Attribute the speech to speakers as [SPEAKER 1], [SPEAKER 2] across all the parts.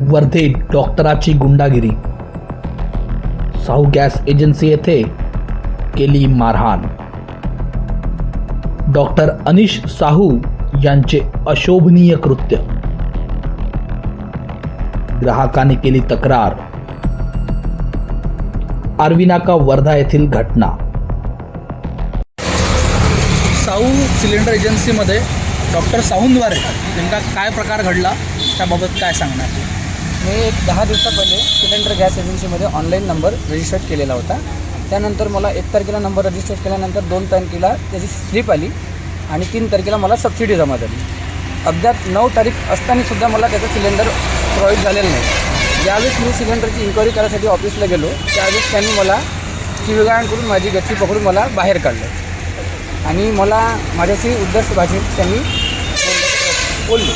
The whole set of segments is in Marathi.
[SPEAKER 1] वर्धेत डॉक्टराची गुंडागिरी. साहू गॅस एजन्सी येथे केली मारहाण. डॉक्टर अनिश साहू यांचे अशोभनीय कृत्य. ग्राहकाने केली तक्रार. आर्विनाका वर्धा येथील घटना. साऊ सिलेंडर एजन्सीमध्ये डॉक्टर साहूंद्वारे नेमका काय प्रकार घडला? त्याबाबत काय सांगणार?
[SPEAKER 2] मी एक दहा दिवसा पहिले सिलेंडर गॅस एजन्सीमध्ये ऑनलाईन नंबर रजिस्टर्ड केलेला होता. त्यानंतर मला एक तारखेला नंबर रजिस्टर केल्यानंतर दोन तारखेला त्याची स्लिप आली आणि तीन तारखेला मला सबसिडी जमा झाली. अद्याप नऊ तारीख असतानासुद्धा मला त्याचं सिलेंडर प्रोव्हाइड झालेलं नाही. ज्यावेळेस मी सिलेंडरची इन्क्वायरी करायसाठी ऑफिसला गेलो त्यावेळेस त्यांनी मला शिवगाळांकडून माझी गच्ची पकडून मला बाहेर काढलं. आणि मला माझ्याशी उद्धस्त भाषेत त्यांनी बोलले.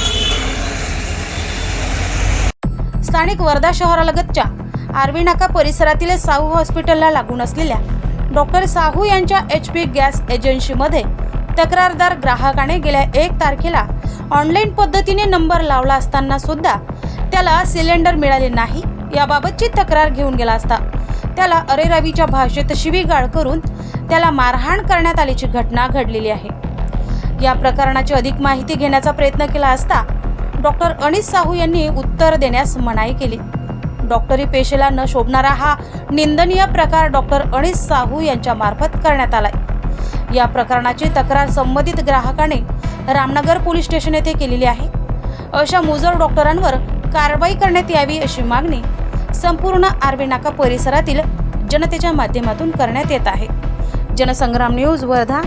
[SPEAKER 3] स्थानिक वर्धा शहरालगतच्या आर्वी नाका परिसरातील साहू हॉस्पिटलला लागून असलेल्या डॉक्टर साहू यांच्या एच पी गॅस एजन्सीमध्ये तक्रारदार ग्राहकाने गेल्या एक तारखेला ऑनलाईन पद्धतीने नंबर लावला असताना सुद्धा त्याला सिलेंडर मिळाले नाही याबाबतची तक्रार घेऊन गेला असता. त्याला अरेरावीच्या भाषेत शिवीगाळ करून त्याला मारहाण करण्यात आल्याची घटना घडलेली आहे. या प्रकरणाची अधिक माहिती घेण्याचा प्रयत्न केला असता डॉक्टर अनिस साहू यांनी उत्तर देण्यास मनाई केली. डॉक्टरी पेशेला न शोभणारा हा निंदनीय प्रकार डॉक्टर अनिस साहू यांच्या मार्फत करण्यात आलाय. या प्रकरणाची तक्रार संबंधित ग्राहकाने रामनगर पोलीस स्टेशन येथे केलेली आहे. अशा मुजर डॉक्टरांवर कारवाई करण्यात यावी अशी मागणी संपूर्ण आर्वी नाका परिसरातील जनतेच्या माध्यमातून करण्यात येत आहे. जनसंग्राम न्यूज वर्धा.